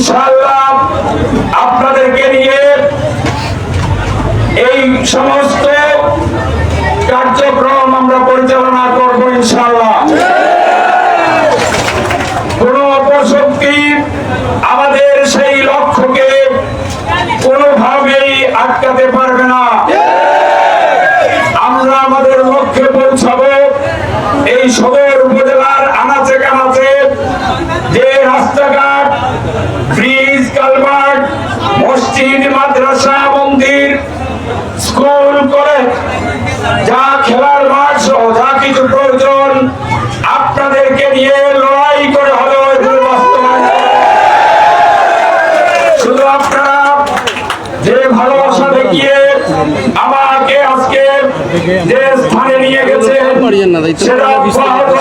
ইনশাআল্লাহ আপনাদেরকে নিয়ে এই সমস্ত কার্যক্রম আমরা পরিচালনা করব ইনশাআল্লাহ কোন অপশক্তি আমাদের সেই লক্ষ্যকে কোনোভাবেই আটকাতে পারবে না আমরা আমাদের লক্ষ্যে পৌঁছাবো এই সদর উপজেলার আনাচে কানাচে যে রাস্তাঘাট ব্রিজ মসজিদ, মাদ্রাসা মন্দির, স্কুল, কলেজ, যা খেলার মাঠ সহ যা কিছু প্রয়োজন আপনাদেরকে নিয়ে লড়াই করে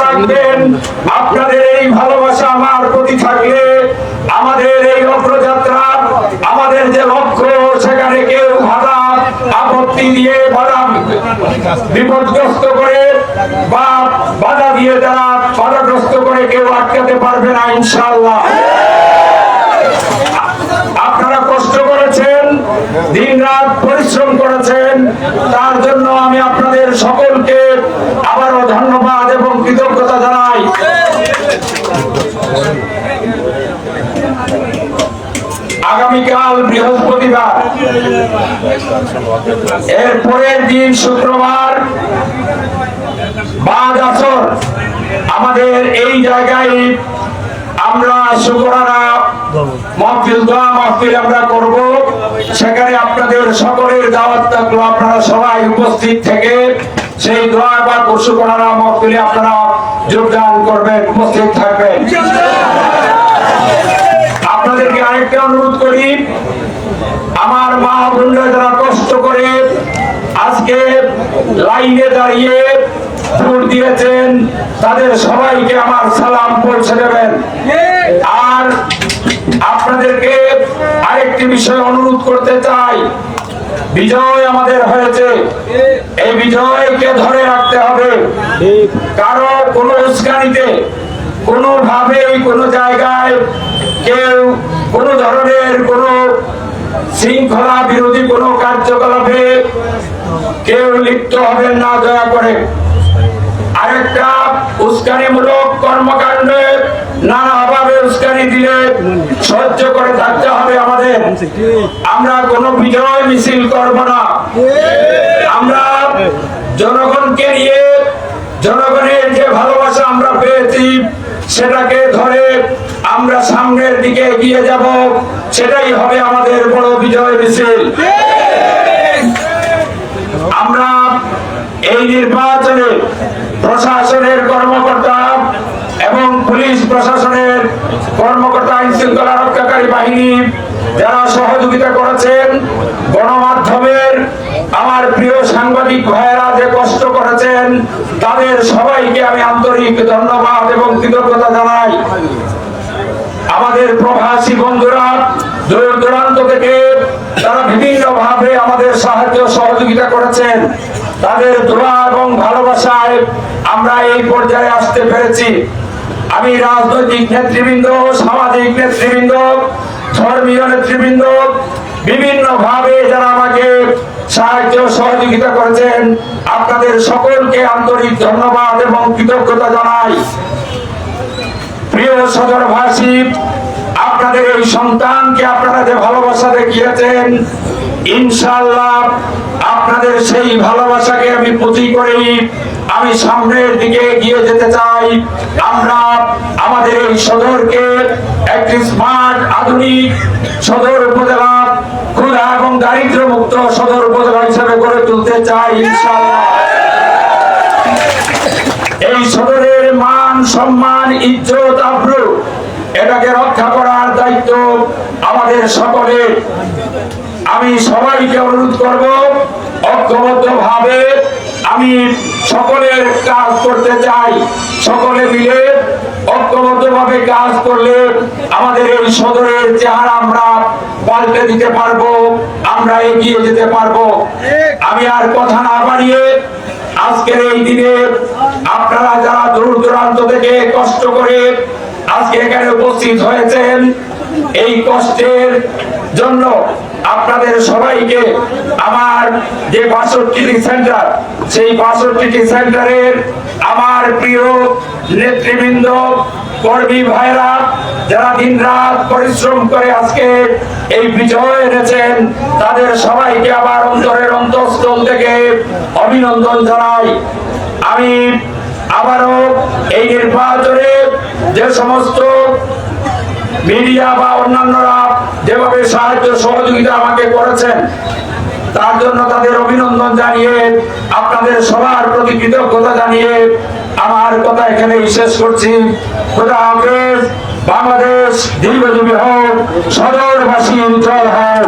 রাখবেন। আপনাদের এই ভালোবাসা আমার প্রতি থাকলে আমাদের এই অগ্রযাত্রা আমাদের যে লক্ষ্য সেখানে কেউ বাধা আপত্তি দিয়ে বাধা বিপদগ্রস্ত করে বা বাধা দিয়ে যারা বাধাগ্রস্ত করে কেউ আটকাতে পারবে না ইনশাআল্লাহ আপনারা কষ্ট করেছেন দিন রাত পরিশ্রম করেছেন তার জন্য আমি আপনাদের সকলকে আবারও ধন্যবাদ এবং কৃতজ্ঞতা জানাই আগামীকাল বৃহস্পতিবার। এর পরের দিন শুক্রবার বাদ আসর। আমাদের এই জায়গায় আমরা শুক্রানা মহফিল, দোয়া আমরা করব। সেখানে আপনাদের সকলের দাওয়াত থাকল। আপনারা সবাই উপস্থিত থেকে সেই দোয়া বা শুক্রানা মহফিলে আপনারা যোগদান করবেন, উপস্থিত থাকবেন। লাইনে দাঁড়িয়ে ভোট দিয়েছেন। তাদের সবাইকে আমার সালাম পৌঁছে দেবেন। আর আপনাদেরকে আরেকটি বিষয় অনুরোধ করতে চাই। বিজয় আমাদের হয়েছে। এই বিজয়কে ধরে রাখতে হবে। কারও কোনো উস্কানিতে, কোনোভাবেই কোনো জায়গায় কেউ কোনো ধরনের কোনো শৃঙ্খলা বিরোধী কোনো কার্যকলাপে কেউ লিপ্ত হবেন না, দয়া করে। আরেকটা উস্কানিমূলক কর্মকাণ্ডে নানাভাবে উস্কানি দিলে সহ্য করে থাকতে হবে আমাদের। আমরা কোনো বিজয় মিছিল করব না। আমরা জনগণকে নিয়ে, জনগণের যে ভালোবাসা সেটাকে ধরে আমরা সামনের দিকে এগিয়ে যাব। সেটাই হবে আমাদের বড় বিজয় মিছিল। আমরা এই নির্বাচনে প্রশাসনের কর্মকর্তা এবং পুলিশ প্রশাসনের কর্মকর্তা আইন শৃঙ্খলা রক্ষাকারী বাহিনী যারা সহযোগিতা করেছেন গণমাধ্যমের আমার প্রিয় সাংবাদিক ভাইয়েরা যে কষ্ট করেছেন, তাদের সবাইকে আমি আন্তরিক ধন্যবাদ এবং কৃতজ্ঞতা জানাই। আমাদের প্রবাসী বন্ধুরা দূর দূরান্ত থেকে তারা বিভিন্ন ভাবে আমাদের সাহায্য সহযোগিতা করেছেন। তাদের দোয়া এবং ভালোবাসায় আমরা এই পর্যায়ে আসতে পেরেছি। আমি রাজনৈতিক নেতৃবৃন্দ, সামাজিক নেতৃবৃন্দ, ধর্মীয় নেতৃবৃন্দ বিভিন্ন ভাবে যারা আমাকে সাহায্য সহযোগিতা করেছেন, আপনাদের সকলকে আন্তরিক ধন্যবাদ এবং কৃতজ্ঞতা জানাই। প্রিয় সদরভাষী আপনাদের এই সন্তানকে আপনারা যে ভালোবাসা দেখিয়েছেন, ইনশাআল্লাহ আপনাদের সেই ভালোবাসাকে আমি পুঁজি করেই আমি সামনের দিকে এগিয়ে যেতে চাই। আমরা আমাদের এই সদরকে একটি স্মার্ট, আধুনিক সদর উপজেলা ক্ষুধা এবং দারিদ্র মুক্ত সদর উপজেলা হিসেবে গড়ে তুলতে চাই, ইনশাআল্লাহ। এই সদরের মান, সম্মান, ইজ্জত, আব্রু, এটাকে রক্ষা করার দায়িত্ব আমাদের সকলের। আমি সবাইকে অনুরোধ করব ঐক্যবদ্ধ ভাবে আমি সকলের কাজ করতে চাই। সকলে মিলে ঐক্যবদ্ধ ভাবে কাজ করলে আমাদের এই সদরের চেহারা আমরা পাল্টে দিতে পারব, আমরা এগিয়ে যেতে পারব। আমি আর কথা না বাড়িয়ে আজকের এই দিনে আপনারা যারা দূর দূরান্ত থেকে কষ্ট করে আজকে এখানে উপস্থিত হয়েছেন, এই কষ্টের জন্য আপনাদের সবাইকে আমার যে বাষট্টিটি সেন্টার, সেই বাষট্টিটি সেন্টারের আমার প্রিয় নেতৃবৃন্দ, কর্মী ভাইরা, যারা দিন রাত পরিশ্রম করে আজকে এই বিজয় এনেছেন, তাদের সবাইকে আমার অন্তরের অন্তঃস্থল থেকে অভিনন্দন জানাই। আমি আবারও এই নির্বাচনে যে সমস্ত মিডিয়া বা অন্যান্যরা যেভাবে সাহায্য সহযোগিতা আমাকে করেছেন, তার জন্য তাদের অভিনন্দন জানিয়ে, আপনাদের সবার প্রতি কৃতজ্ঞতা জানিয়ে আমার কথা এখানে বিশেষ করছি। খোদা হাফেজ, বাংলাদেশ দীর্ঘজীবী হোক, সদরবাসী অঞ্চল হোক।